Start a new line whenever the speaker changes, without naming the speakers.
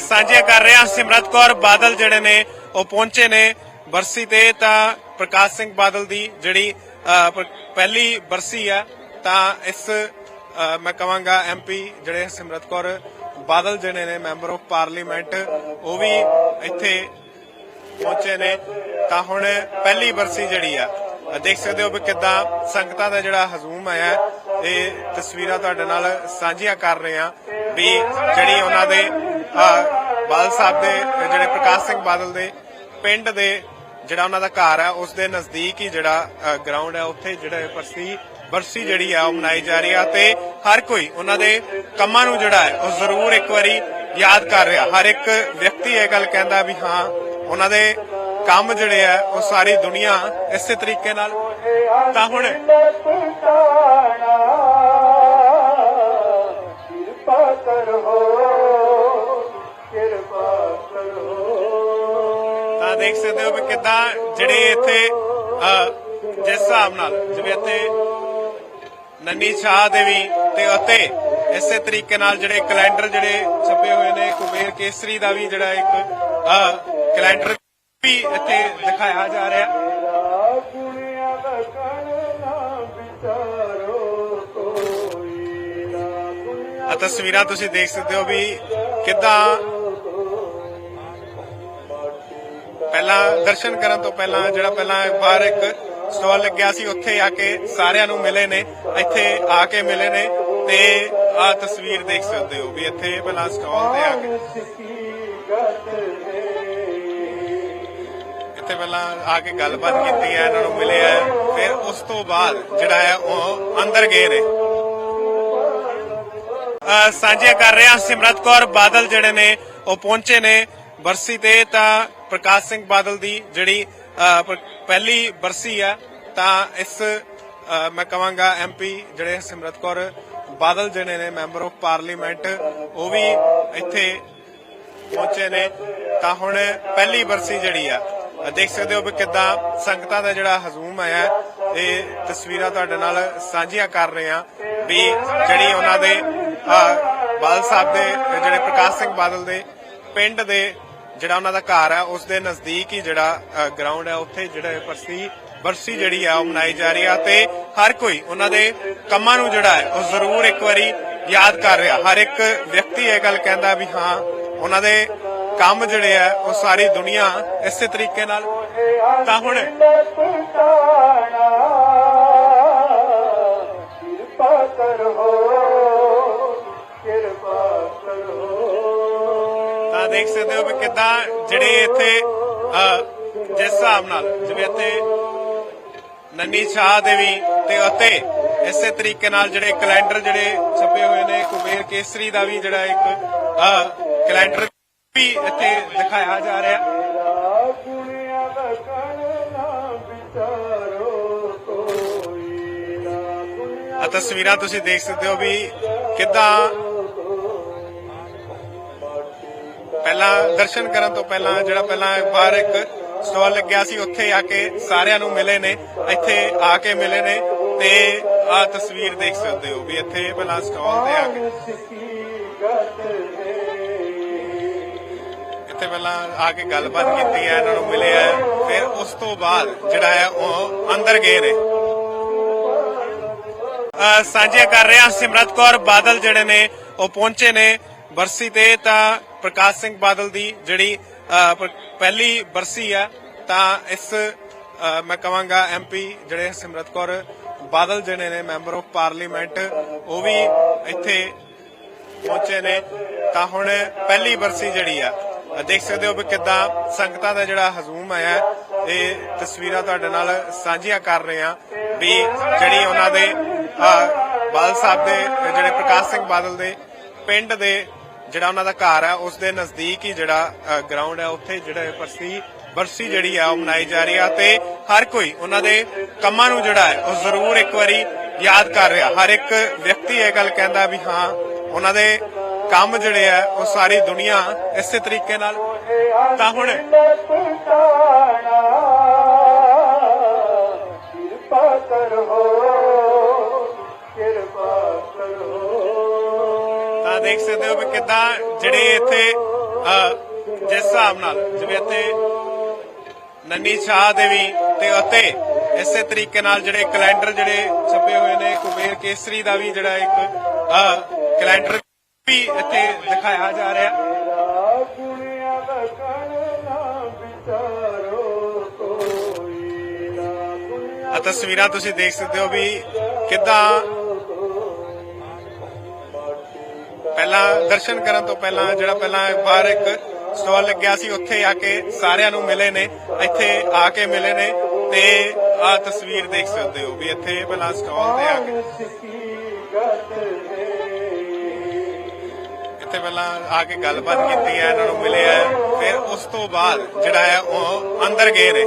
ਸਾਂਝੀਆਂ ਕਰ ਰਹੇ ਹਾਂ ਸਿਮਰਤ ਕੌਰ ਬਾਦਲ ਜਿਹੜੇ ਨੇ ਉਹ ਪਹੁੰਚੇ ਨੇ ਬਰਸੀ ਤੇ ਤਾਂ ਪ੍ਰਕਾਸ਼ ਸਿੰਘ ਬਾਦਲ ਦੀ ਜਿਹੜੀ ਪਹਿਲੀ ਬਰਸੀ ਆ ਤਾਂ ਇਸ ਅ, ਮੈਂ ਕਹਾਂਗਾ ਐਮਪੀ ਜਿਹੜੇ ਸਿਮਰਤ ਕੌਰ ਬਾਦਲ ਜਿਹੜੇ ਨੇ ਮੈਂਬਰ ਆਫ ਪਾਰਲੀਮੈਂਟ ਉਹ ਵੀ ਇੱਥੇ ਪਹੁੰਚੇ ਨੇ। ਤਾਂ ਹੁਣ ਪਹਿਲੀ ਬਰਸੀ ਜਿਹੜੀ ਆ ਦੇਖ ਸਕਦੇ ਹੋ ਵੀ ਕਿੱਦਾਂ ਸੰਗਤਾਂ ਦਾ ਜਿਹੜਾ ਹਜ਼ੂਮ ਆਇਆ ਇਹ ਤਸਵੀਰਾਂ ਤੁਹਾਡੇ ਨਾਲ ਸਾਂਝੀਆਂ ਕਰ ਰਹੇ ਆ ਵੀ ਜਿਹੜੀ ਉਹਨਾਂ ਦੇ ਬਾਦਲ ਸਾਹਿਬ ਦੇ, ਜਿਹੜੇ ਪ੍ਰਕਾਸ਼ ਸਿੰਘ ਬਾਦਲ ਦੇ ਪਿੰਡ ਦੇ ਜਿਹੜਾ ਉਹਨਾਂ ਦਾ ਘਰ ਹੈ ਉਸ ਦੇ ਨਜ਼ਦੀਕ ਹੀ ਜਿਹੜਾ ਗਰਾਊਂਡ ਹੈ ਉੱਥੇ ਜਿਹੜਾ ਇਹ ਬਰਸੀ ਜਿਹੜੀ ਆ, ਉਹ ਮਨਾਈ ਜਾ ਰਹੀ ਆ ਤੇ ਹਰ ਕੋਈ ਉਹਨਾਂ ਦੇ ਕੰਮਾਂ ਨੂੰ ਜਿਹੜਾ ਹੈ, ਉਹ ਜ਼ਰੂਰ ਇੱਕ ਵਾਰੀ ਯਾਦ ਕਰ ਰਿਹਾ। ਹਰ ਇੱਕ ਵਿਅਕਤੀ ਇਹ ਗੱਲ ਕਹਿੰਦਾ ਵੀ ਹਾਂ, ਉਹਨਾਂ ਦੇ ਕੰਮ ਜਿਹੜੇ ਆ, ਉਹ ਸਾਰੀ ਦੁਨੀਆ ਇਸੇ ਤਰੀਕੇ ਨਾਲ ਤਾਂ ਹੁਣ ਸਕਦੇ ਜਿਹੜੇ ਇੱਥੇ ਜਿਸ ਹਿਸਾਬ ਨਾਲ, ਜਿਵੇਂ ਇੱਥੇ ਨੰਨੀ ਸ਼ਾਹ ਦੇਵੀ ਤੇ ਅਤੇ ਇਸੇ ਤਰੀਕੇ ਨਾਲ ਜਿਹੜੇ ਕੈਲੰਡਰ ਜਿਹੜੇ ਛਪੇ ਹੋਏ ਨੇ, ਕੁਬੇਰ ਕੇਸਰੀ ਦਾ ਵੀ ਜਿਹੜਾ ਇੱਕ ਕੈਲੰਡਰ ਵੀ ਇੱਥੇ ਦਿਖਾਇਆ ਜਾ ਰਿਹਾ। ਤਸਵੀਰਾਂ ਤੁਸੀਂ ਦੇਖ ਸਕਦੇ ਹੋ ਵੀ ਕਿਦਾਂ ਪਹਿਲਾਂ ਦਰਸ਼ਨ ਕਰਨ ਤੋਂ ਪਹਿਲਾਂ ਜਿਹੜਾ ਪਹਿਲਾਂ ਬਾਹਰ ਇੱਕ ਸਟਾਲ ਲੱਗਿਆ ਸੀ ਉੱਥੇ ਆ ਕੇ ਸਾਰਿਆਂ ਨੂੰ ਮਿਲੇ ਨੇ। ਇੱਥੇ ਆ ਕੇ ਮਿਲੇ ਨੇ ਤੇ ਆ ਤਸਵੀਰ ਦੇਖ ਸਕਦੇ ਹੋ ਵੀ ਇੱਥੇ ਪਹਿਲਾਂ ਸਟਾਲ ਤੇ ਆ ਕੇ।
ਹਕੀਕਤ ਹੈ
ਇੱਥੇ ਪਹਿਲਾਂ ਆ ਕੇ ਗੱਲਬਾਤ ਕੀਤੀ ਹੈ ਇਹਨਾਂ ਨੂੰ ਮਿਲੇ ਹੈ। ਫਿਰ ਉਸ ਤੋਂ ਬਾਅਦ ਜਿਹੜਾ ਹੈ ਉਹ ਅੰਦਰ ਗਏ ਨੇ। ਅ, ਸਾਂਝੇ ਕਰ ਰਹੇ ਹਾਂ ਸਿਮਰਤ ਕੌਰ ਬਾਦਲ ਜਿਹੜੇ ਨੇ ਉਹ ਪਹੁੰਚੇ ਨੇ। ਬਰਸੀ ਤੇ ਤਾਂ ਪ੍ਰਕਾਸ਼ ਸਿੰਘ ਬਾਦਲ ਦੀ ਜਿਹੜੀ ਪਹਿਲੀ ਬਰਸੀ ਆ, ਤਾਂ ਇਸ ਮੈਂ ਕਹਾਂਗਾ ਐਮਪੀ ਜਿਹੜੇ ਸਿਮਰਤ ਕੌਰ ਬਾਦਲ ਜਿਹੜੇ ਨੇ, ਮੈਂਬਰ ਆਫ ਪਾਰਲੀਮੈਂਟ, ਉਹ ਵੀ ਇੱਥੇ ਪਹੁੰਚੇ ਨੇ। ਤਾਂ ਹੁਣ ਪਹਿਲੀ ਬਰਸੀ ਜਿਹੜੀ ਆ ਦੇਖ ਸਕਦੇ ਹੋ ਵੀ ਕਿੱਦਾਂ ਸੰਗਤਾਂ ਦਾ ਜਿਹੜਾ ਹਜ਼ੂਮ ਆਇਆ, ਇਹ ਤਸਵੀਰਾਂ ਤੁਹਾਡੇ ਨਾਲ ਸਾਂਝੀਆਂ ਕਰ ਰਹੇ ਆ ਵੀ ਜਿਹੜੀ ਉਹਨਾਂ ਦੇ ਬਾਦਲ ਸਾਹਿਬ ਦੇ, ਜਿਹੜੇ ਪ੍ਰਕਾਸ਼ ਸਿੰਘ ਬਾਦਲ ਦੇ ਪਿੰਡ ਦੇ ਜਿਹੜਾ ਉਹਨਾਂ ਦਾ ਘਰ ਹੈ ਉਸ ਦੇ ਨਜ਼ਦੀਕ ਹੀ ਜਿਹੜਾ ਗਰਾਊਂਡ ਹੈ ਉੱਥੇ ਜਿਹੜਾ ਇਹ ਬਰਸੀ ਬਰਸੀ ਜਿਹੜੀ ਆ, ਉਹ ਮਨਾਈ ਜਾ ਰਹੀ ਆ ਤੇ ਹਰ ਕੋਈ ਉਹਨਾਂ ਦੇ ਕੰਮਾਂ ਨੂੰ ਜਿਹੜਾ ਹੈ, ਉਹ ਜ਼ਰੂਰ ਇੱਕ ਵਾਰੀ ਯਾਦ ਕਰ ਰਿਹਾ। ਹਰ ਇੱਕ ਵਿਅਕਤੀ ਇਹ ਗੱਲ ਕਹਿੰਦਾ ਵੀ ਹਾਂ, ਉਹਨਾਂ ਦੇ ਕੰਮ ਜਿਹੜੇ ਆ, ਉਹ ਸਾਰੀ ਦੁਨੀਆ ਇਸੇ ਤਰੀਕੇ ਨਾਲ ਤਾਂ ਹੁਣ ਦੇਖ ਸਕਦੇ ਹੋ ਵੀ ਕਿੱਦਾਂ ਜਿਹੜੇ ਇੱਥੇ ਜਿਸ ਹਿਸਾਬ ਨਾਲ, ਜਿਵੇਂ ਇੱਥੇ ਨੰਨੀ ਸ਼ਾਹ ਦੇਵੀ ਤੇ ਅਤੇ ਇਸੇ ਤਰੀਕੇ ਨਾਲ ਜਿਹੜੇ ਕੈਲੰਡਰ ਜਿਹੜੇ ਛਪੇ ਹੋਏ ਨੇ, ਕੁਬੇਰ ਕੇਸਰੀ ਦਾ ਵੀ ਜਿਹੜਾ ਇੱਕ ਕੈਲੰਡਰ ਵੀ ਇੱਥੇ ਦਿਖਾਇਆ ਜਾ ਰਿਹਾ। ਤਸਵੀਰਾਂ ਤੁਸੀਂ ਦੇਖ ਸਕਦੇ ਹੋ ਵੀ ਕਿਦਾਂ ਪਹਿਲਾਂ ਦਰਸ਼ਨ ਕਰਨ ਤੋਂ ਪਹਿਲਾਂ ਜਿਹੜਾ ਪਹਿਲਾਂ ਬਾਹਰ ਇੱਕ ਸਟਾਲ ਲੱਗਿਆ ਸੀ ਉੱਥੇ ਆ ਕੇ ਸਾਰਿਆਂ ਨੂੰ ਮਿਲੇ ਨੇ। ਇੱਥੇ ਆ ਕੇ ਮਿਲੇ ਨੇ ਤੇ ਆ ਤਸਵੀਰ ਦੇਖ ਸਕਦੇ ਹੋ ਵੀ ਇੱਥੇ ਪਹਿਲਾਂ ਸਟਾਲ ਤੇ ਆ ਕੇ। ਇੱਥੇ ਪਹਿਲਾਂ ਆ ਕੇ ਗੱਲਬਾਤ ਕੀਤੀ ਹੈ ਇਹਨਾਂ ਨੂੰ ਮਿਲੇ ਹੈ। ਫਿਰ ਉਸ ਤੋਂ ਬਾਅਦ ਜਿਹੜਾ ਹੈ ਉਹ ਅੰਦਰ ਗਏ ਨੇ। ਅ, ਸਾਂਝੇ ਕਰ ਰਿਹਾ ਸਿਮਰਤ ਕੌਰ ਬਾਦਲ ਜਿਹੜੇ ਨੇ ਉਹ ਪਹੁੰਚੇ ਨੇ। ਬਰਸੀ ਤੇ ਤਾਂ ਪ੍ਰਕਾਸ਼ ਸਿੰਘ ਬਾਦਲ ਦੀ ਜਿਹੜੀ ਪਹਿਲੀ ਬਰਸੀ ਆ ਤਾਂ ਇਸ ਅ, ਮੈਂ ਕਹਾਂਗਾ ਐਮਪੀ ਜਿਹੜੇ ਸਿਮਰਤ ਕੌਰ ਬਾਦਲ ਜਿਹੜੇ ਨੇ ਮੈਂਬਰ ਆਫ ਪਾਰਲੀਮੈਂਟ ਉਹ ਵੀ ਇੱਥੇ ਪਹੁੰਚੇ ਨੇ। ਤਾਂ ਹੁਣ ਪਹਿਲੀ ਬਰਸੀ ਜਿਹੜੀ ਆ ਦੇਖ ਸਕਦੇ ਹੋ ਵੀ ਕਿੱਦਾਂ ਸੰਗਤਾਂ ਦਾ ਜਿਹੜਾ ਹਜ਼ੂਮ ਆਇਆ। ਇਹ ਤਸਵੀਰਾਂ ਤੁਹਾਡੇ ਨਾਲ ਸਾਂਝੀਆਂ ਕਰ ਰਹੇ ਆ ਵੀ ਜਿਹੜੀ ਉਹਨਾਂ ਦੇ ਬਾਦਲ ਸਾਹਿਬ ਦੇ ਜਿਹੜੇ ਪ੍ਰਕਾਸ਼ ਸਿੰਘ ਬਾਦਲ ਦੇ ਪਿੰਡ ਦੇ ਜਿਹੜਾ ਉਹਨਾਂ ਦਾ ਘਰ ਹੈ ਉਸ ਦੇ ਨਜ਼ਦੀਕ ਹੀ ਜਿਹੜਾ ਗਰਾਊਂਡ ਹੈ ਉੱਥੇ ਜਿਹੜਾ ਇਹ ਬਰਸੀ ਜਿਹੜੀ ਆ, ਉਹ ਮਨਾਈ ਜਾ ਰਹੀ ਆ ਤੇ ਹਰ ਕੋਈ ਉਹਨਾਂ ਦੇ ਕੰਮਾਂ ਨੂੰ ਜਿਹੜਾ ਹੈ, ਉਹ ਜ਼ਰੂਰ ਇੱਕ ਵਾਰੀ ਯਾਦ ਕਰ ਰਿਹਾ। ਹਰ ਇੱਕ ਵਿਅਕਤੀ ਇਹ ਗੱਲ ਕਹਿੰਦਾ ਵੀ ਹਾਂ, ਉਹਨਾਂ ਦੇ ਕੰਮ ਜਿਹੜੇ ਆ, ਉਹ ਸਾਰੀ ਦੁਨੀਆ ਇਸੇ ਤਰੀਕੇ ਨਾਲ ਤਾਂ ਹੁਣ
ਕਿਰਪਾ
ਦੇਖ ਸਕਦੇ ਹੋ ਵੀ ਕਿਦਾਂ ਜਿਹੜੇ ਇੱਥੇ ਜਿਸ ਹਿਸਾਬ ਨਾਲ, ਜਿਵੇਂ ਇੱਥੇ ਨੰਨੀ ਸ਼ਾਹ ਦੇ ਤੇ ਅਤੇ ਇਸੇ ਤਰੀਕੇ ਨਾਲ ਜਿਹੜੇ ਕੈਲੰਡਰ ਜਿਹੜੇ ਛਪੇ ਹੋਏ ਨੇ, ਕੁਬੇਰ ਕੇਸਰੀ ਦਾ ਵੀ ਜਿਹੜਾ ਇੱਕ ਕੈਲੰਡਰ ਵੀ ਇੱਥੇ ਦਿਖਾਇਆ ਜਾ ਰਿਹਾ। ਆ ਤਸਵੀਰਾਂ ਤੁਸੀਂ ਦੇਖ ਸਕਦੇ ਹੋ ਵੀ ਕਿਦਾਂ ਪਹਿਲਾਂ, ਦਰਸ਼ਨ ਕਰਨ ਤੋਂ ਪਹਿਲਾਂ, ਜਿਹੜਾ ਪਹਿਲਾਂ ਬਾਹਰ ਇੱਕ ਸਟਾਲ ਲੱਗਿਆ ਸੀ, ਉੱਥੇ ਆ ਕੇ ਸਾਰਿਆਂ ਨੂੰ ਮਿਲੇ ਨੇ। ਇੱਥੇ ਆ ਕੇ ਮਿਲੇ ਨੇ ਤੇ ਆ ਤਸਵੀਰ ਦੇਖ ਸਕਦੇ ਹੋ ਵੀ ਇੱਥੇ ਪਹਿਲਾਂ ਸਟਾਲ ਤੇ ਆ ਕੇ।
ਹਕੀਕਤ
ਇੱਥੇ ਪਹਿਲਾਂ ਆ ਕੇ ਗੱਲਬਾਤ ਕੀਤੀ ਹੈ, ਇਹਨਾਂ ਨੂੰ ਮਿਲੇ ਹੈ। ਫਿਰ ਉਸ ਤੋਂ ਬਾਅਦ ਜਿਹੜਾ ਹੈ ਉਹ ਅੰਦਰ ਗਏ ਨੇ।